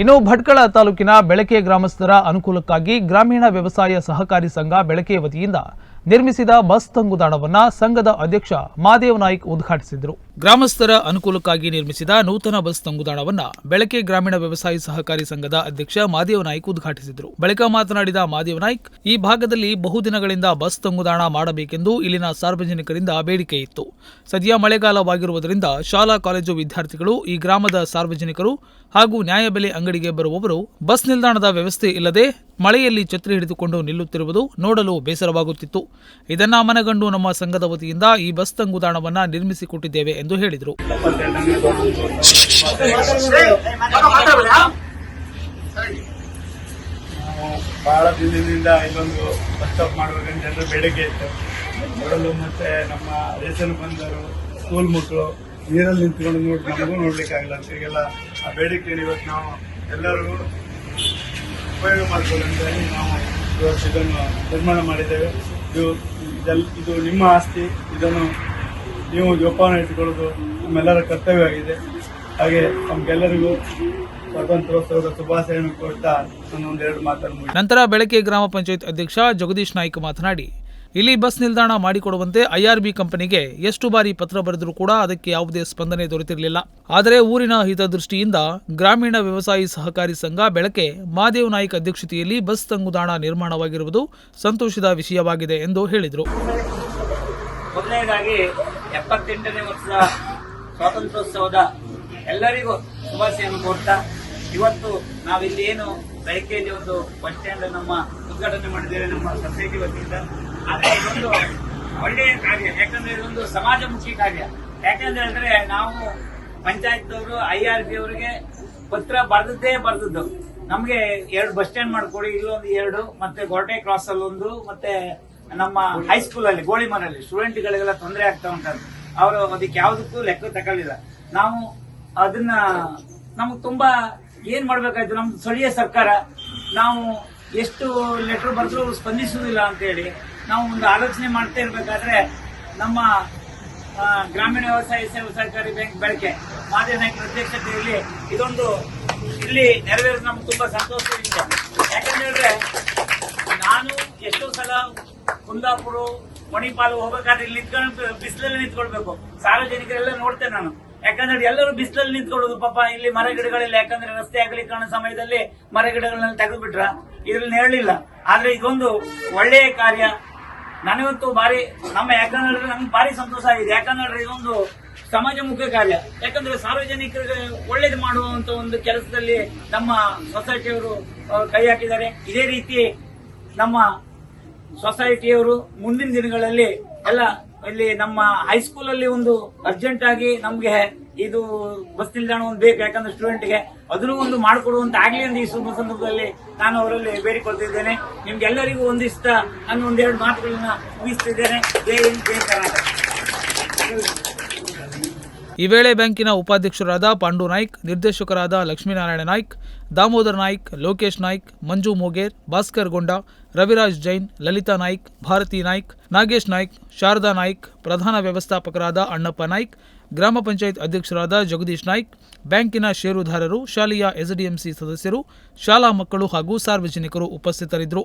ಇನ್ನು ಭಟ್ಕಳ ತಾಲೂಕಿನ ಬೆಳಕೆ ಗ್ರಾಮಸ್ಥರ ಅನುಕೂಲಕ್ಕಾಗಿ ಗ್ರಾಮೀಣ ವ್ಯವಸಾಯ ಸಹಕಾರಿ ಸಂಘ ಬೆಳಕೆ ವತಿಯಿಂದ ನಿರ್ಮಿಸಿದ ಬಸ್ ತಂಗುದಾಣವನ್ನು ಸಂಘದ ಅಧ್ಯಕ್ಷ ಮಾದೇವ್ ನಾಯ್ಕ್ ಉದ್ಘಾಟಿಸಿದರು. ಗ್ರಾಮಸ್ಥರ ಅನುಕೂಲಕ್ಕಾಗಿ ನಿರ್ಮಿಸಿದ ನೂತನ ಬಸ್ ತಂಗುದಾಣವನ್ನು ಬೆಳಕೆ ಗ್ರಾಮೀಣ ವ್ಯವಸಾಯ ಸಹಕಾರಿ ಸಂಘದ ಅಧ್ಯಕ್ಷ ಮಾದೇವ ನಾಯ್ಕ್ ಉದ್ಘಾಟಿಸಿದರು. ಬಳಿಕ ಮಾತನಾಡಿದ ಮಾದೇವ ನಾಯ್ಕ್, ಈ ಭಾಗದಲ್ಲಿ ಬಹುದಿನಗಳಿಂದ ಬಸ್ ತಂಗುದಾಣ ಮಾಡಬೇಕೆಂದು ಇಲ್ಲಿನ ಸಾರ್ವಜನಿಕರಿಂದ ಬೇಡಿಕೆ ಇತ್ತು. ಸದ್ಯ ಮಳೆಗಾಲವಾಗಿರುವುದರಿಂದ ಶಾಲಾ, ಕಾಲೇಜು ವಿದ್ಯಾರ್ಥಿಗಳು, ಈ ಗ್ರಾಮದ ಸಾರ್ವಜನಿಕರು ಹಾಗೂ ನ್ಯಾಯಬೆಲೆ ಅಂಗಡಿಗೆ ಬರುವವರು ಬಸ್ ನಿಲ್ದಾಣದ ವ್ಯವಸ್ಥೆ ಇಲ್ಲದೆ ಮಳೆಯಲ್ಲಿ ಛತ್ರಿ ಹಿಡಿದುಕೊಂಡು ನಿಲ್ಲುತ್ತಿರುವುದು ನೋಡಲು ಬೇಸರವಾಗುತ್ತಿತ್ತು. ಇದನ್ನ ಮನಗಂಡು ನಮ್ಮ ಸಂಘದ ವತಿಯಿಂದ ಈ ಬಸ್ ತಂಗುದಾಣವನ್ನು ನಿರ್ಮಿಸಿಕೊಟ್ಟಿದ್ದೇವೆ ಎಂದು ಹೇಳಿದರು. ನಾವು ಬಹಳ ದಿನದಿಂದ ಇನ್ನೊಂದು ಬಸ್ ಸ್ಟಾಪ್ ಮಾಡಬೇಕಂತ ಜನರು ಬೇಡಿಕೆ ಇತ್ತು. ಅದರಲ್ಲೂ ಮತ್ತೆ ನಮ್ಮ ರೇಷನ್ ಬಂದರು ಸ್ಕೂಲ್ ಮಕ್ಕಳು ನೀರಲ್ಲಿ ನಿಂತ್ಕೊಂಡು ನೋಡಿ, ನಮಗೂ ನೋಡ್ಲಿಕ್ಕಾಗಲ್ಲ ಅಂತ. ಈಗೆಲ್ಲ ಆ ಬೇಡಿಕೆ ಇವತ್ತು ನಾವು ಎಲ್ಲರಿಗೂ ಉಪಯೋಗ ಮಾಡ್ಕೊಳ್ಳಿ ಅಂತ ಹೇಳಿ ನಾವು ಇವತ್ತು ಇದನ್ನು ನಿರ್ಮಾಣ ಮಾಡಿದ್ದೇವೆ. ಇದು ಇದು ನಿಮ್ಮ ಆಸ್ತಿ, ಇದನ್ನು ನೀವು ಜೋಪಾನ ಇಟ್ಟುಕೊಳ್ಳೋದು ನಮ್ಮೆಲ್ಲರ ಕರ್ತವ್ಯವಾಗಿದೆ ಹಾಗೆ ನಮ್ಗೆಲ್ಲರಿಗೂ ಸ್ವಾತಂತ್ರ್ಯೋತ್ಸವದ ಶುಭಾಶಯವನ್ನು ನಾನು ಒಂದೆರಡು ಮಾತನ್ನು. ನಂತರ ಬೆಳಕೆ ಗ್ರಾಮ ಪಂಚಾಯತ್ ಅಧ್ಯಕ್ಷ ಜಗದೀಶ್ ನಾಯ್ಕ ಮಾತನಾಡಿ, ಇಲ್ಲಿ ಬಸ್ ನಿಲ್ದಾಣ ಮಾಡಿಕೊಡುವಂತೆ ಐಆರ್ಬಿ ಕಂಪನಿಗೆ ಎಷ್ಟು ಬಾರಿ ಪತ್ರ ಬರೆದರೂ ಕೂಡ ಅದಕ್ಕೆ ಯಾವುದೇ ಸ್ಪಂದನೆ ದೊರೆತಿರಲಿಲ್ಲ. ಆದರೆ ಊರಿನ ಹಿತದೃಷ್ಟಿಯಿಂದ ಗ್ರಾಮೀಣ ವ್ಯವಸಾಯಿ ಸಹಕಾರಿ ಸಂಘ ಬೆಳಕೆ ಮಾದೇವ್ ನಾಯ್ಕ ಅಧ್ಯಕ್ಷತೆಯಲ್ಲಿ ಬಸ್ ತಂಗುದಾಣ ನಿರ್ಮಾಣವಾಗಿರುವುದು ಸಂತೋಷದ ವಿಷಯವಾಗಿದೆ ಎಂದು ಹೇಳಿದರು. ಮೊದಲನೇದಾಗಿ ಎಪ್ಪತ್ತೆಂಟನೇ ವರ್ಷದ ಸ್ವಾತಂತ್ರ್ಯೋತ್ಸವದ ಎಲ್ಲರಿಗೂ ಶುಭಾಶಯನ್ನು ಕೋರ್ತಾ, ಇವತ್ತು ನಾವಿಲ್ಲಿ ಏನು ಬೆಳಗ್ಗೆಯಲ್ಲಿ ಒಂದು ಬಸ್ ಸ್ಟ್ಯಾಂಡ್ ನಮ್ಮ ಉದ್ಘಾಟನೆ ಮಾಡಿದ್ದೇವೆ, ನಮ್ಮ ಸೊಸೈಟಿ ವತಿಯಿಂದ. ಆದರೆ ಇದೊಂದು ಒಳ್ಳೆಯ ಕಾರ್ಯ, ಯಾಕಂದ್ರೆ ಇದೊಂದು ಸಮಾಜಮುಖಿ ಕಾರ್ಯ. ಯಾಕಂತ ಹೇಳಿದ್ರೆ ನಾವು ಪಂಚಾಯತ್ನವರು, ಐ ಆರ್ ಬಿ ಅವರಿಗೆ ಪತ್ರ ಬರೆದದ್ದೇ ಬರೆದದ್ದು. ನಮಗೆ ಎರಡು ಬಸ್ ಸ್ಟ್ಯಾಂಡ್ ಮಾಡ್ಕೊಡಿ, ಇಲ್ಲೊಂದು ಎರಡು, ಮತ್ತೆ ಗೋಟೆ ಕ್ರಾಸ್ ಒಂದು ಮತ್ತೆ ನಮ್ಮ ಹೈಸ್ಕೂಲ್ ಅಲ್ಲಿ, ಗೋಳಿಮರಲ್ಲಿ ಸ್ಟೂಡೆಂಟ್ಗಳಿಗೆಲ್ಲ ತೊಂದರೆ ಆಗ್ತಾ ಉಂಟು ಅವರು ಅದಕ್ಕೆ ಯಾವುದಕ್ಕೂ ಲೆಕ್ಕ ತಗೊಳ್ಳಿಲ್ಲ. ನಾವು ಅದನ್ನ ನಮ್ಗೆ ತುಂಬಾ ಏನ್ ಮಾಡ್ಬೇಕಾಯ್ತು? ನಮ್ಮ ಸ್ಥಳೀಯ ಸರ್ಕಾರ ನಾವು ಎಷ್ಟು ಲೆಟರ್ ಬರೆದ್ರು ಸ್ಪಂದಿಸುವುದಿಲ್ಲ ಅಂತ ಹೇಳಿ ನಾವು ಒಂದು ಆಲೋಚನೆ ಮಾಡ್ತಾ ಇರ್ಬೇಕಾದ್ರೆ ನಮ್ಮ ಗ್ರಾಮೀಣ ವ್ಯವಸಾಯ ಸೇವಾ ಸಹಕಾರಿ ಬ್ಯಾಂಕ್ ಬಳಕೆ ಮಾಜಿ ನಾಯಕರ ಅಧ್ಯಕ್ಷತೆಯಲ್ಲಿ ಇದೊಂದು ಇಲ್ಲಿ ನೆರವೇರೋದು ನಮ್ಗೆ ತುಂಬಾ ಸಂತೋಷ ಯಾಕಂದ್ರೆ ನಾನು ಎಷ್ಟೋ ಸಲ ಕುಂದಾಪುರ, ಮಣಿಪಾಲು ಹೋಗ್ಬೇಕಾದ್ರೆ ಇಲ್ಲಿ ನಿಂತ್ಕೊಂಡು ಬಿಸಿಲಲ್ಲಿ ನಿಂತ್ಕೊಳ್ಬೇಕು. ಸಾರ್ವಜನಿಕರೆಲ್ಲ ನೋಡ್ತೇನೆ ನಾನು. ಯಾಕಂದ್ರೆ ಎಲ್ಲರೂ ಬಿಸಿಲಲ್ಲಿ ನಿಂತ್ಕೊಳ್ಳೋದು ಪಾಪ. ಇಲ್ಲಿ ಮರ ಗಿಡಗಳಿಲ್ಲ ಯಾಕಂದ್ರೆ ರಸ್ತೆ ಅಗಲೀಕರಣ ಸಮಯದಲ್ಲಿ ಮರ ಗಿಡಗಳನ್ನ ತೆಗೆದು ಬಿಟ್ರ ಇದ್ರಲ್ಲಿ ನೆರಳಿಲ್ಲ. ಆದ್ರೆ ಇದೊಂದು ಒಳ್ಳೆಯ ಕಾರ್ಯ. ನನಗಂತೂ ಭಾರಿ, ನಮ್ಮ ಯಾಕಂದ್ರೆ ನಮ್ಗೆ ಭಾರಿ ಸಂತೋಷ ಆಗಿದೆ. ಯಾಕಂದ್ರೆ ಇದೊಂದು ಸಮಾಜಮುಖಿ ಕಾರ್ಯ. ಯಾಕಂದ್ರೆ ಸಾರ್ವಜನಿಕರಿಗೆ ಒಳ್ಳೇದು ಮಾಡುವಂತ ಒಂದು ಕೆಲಸದಲ್ಲಿ ನಮ್ಮ ಸೊಸೈಟಿಯವರು ಕೈ ಹಾಕಿದ್ದಾರೆ. ಇದೇ ರೀತಿ ನಮ್ಮ ಸೊಸೈಟಿಯವರು ಮುಂದಿನ ದಿನಗಳಲ್ಲಿ ಎಲ್ಲ ಇಲ್ಲಿ ನಮ್ಮ ಹೈಸ್ಕೂಲ್ ಅಲ್ಲಿ ಒಂದು ಅರ್ಜೆಂಟ್ ಆಗಿ ನಮ್ಗೆ ಇದು ಬಸ್ ನಿಲ್ದಾಣ ಒಂದು ಬೇಕು, ಯಾಕಂದ್ರೆ ಸ್ಟೂಡೆಂಟ್ಗೆ ಅದನ್ನು ಒಂದು ಮಾಡಿಕೊಡುವಂತ ಆಗ್ಲಿ ಅಂತ ಈ ಶುಭ ಸಂದರ್ಭದಲ್ಲಿ ನಾನು ಅವರಲ್ಲಿ ಬೇಡಿಕೊಳ್ತಿದ್ದೇನೆ. ನಿಮ್ಗೆಲ್ಲರಿಗೂ ಒಂದಿಷ್ಟ ನಾನು ಒಂದೆರಡು ಮಾತುಗಳನ್ನ ಮುಗಿಸ್ತಿದ್ದೇನೆ. ಜೈ ಹಿಂದ್, ಜೈ ಕರ್ನಾಟಕ. ಈ ವೇಳೆ ಬ್ಯಾಂಕಿನ ಉಪಾಧ್ಯಕ್ಷರಾದ ಪಾಂಡು ನಾಯ್ಕ್, ನಿರ್ದೇಶಕರಾದ ಲಕ್ಷ್ಮೀನಾರಾಯಣ ನಾಯ್ಕ್, ದಾಮೋದರ್ ನಾಯ್ಕ್, ಲೋಕೇಶ್ ನಾಯ್ಕ್, ಮಂಜು ಮೋಗೇರ್, ಭಾಸ್ಕರ್ ಗೊಂಡ, ರವಿರಾಜ್ ಜೈನ್, ಲಲಿತಾ ನಾಯ್ಕ್, ಭಾರತಿ ನಾಯ್ಕ್, ನಾಗೇಶ್ ನಾಯ್ಕ್, ಶಾರದಾ ನಾಯ್ಕ್, ಪ್ರಧಾನ ವ್ಯವಸ್ಥಾಪಕರಾದ ಅಣ್ಣಪ್ಪ ನಾಯ್ಕ್, ಗ್ರಾಮ ಪಂಚಾಯತ್ ಅಧ್ಯಕ್ಷರಾದ ಜಗದೀಶ್ ನಾಯ್ಕ್, ಬ್ಯಾಂಕಿನ ಷೇರುದಾರರು, ಶಾಲೆಯ ಎಸ್ಡಿಎಂಸಿ ಸದಸ್ಯರು, ಶಾಲಾ ಮಕ್ಕಳು ಹಾಗೂ ಸಾರ್ವಜನಿಕರು ಉಪಸ್ಥಿತರಿದ್ದರು.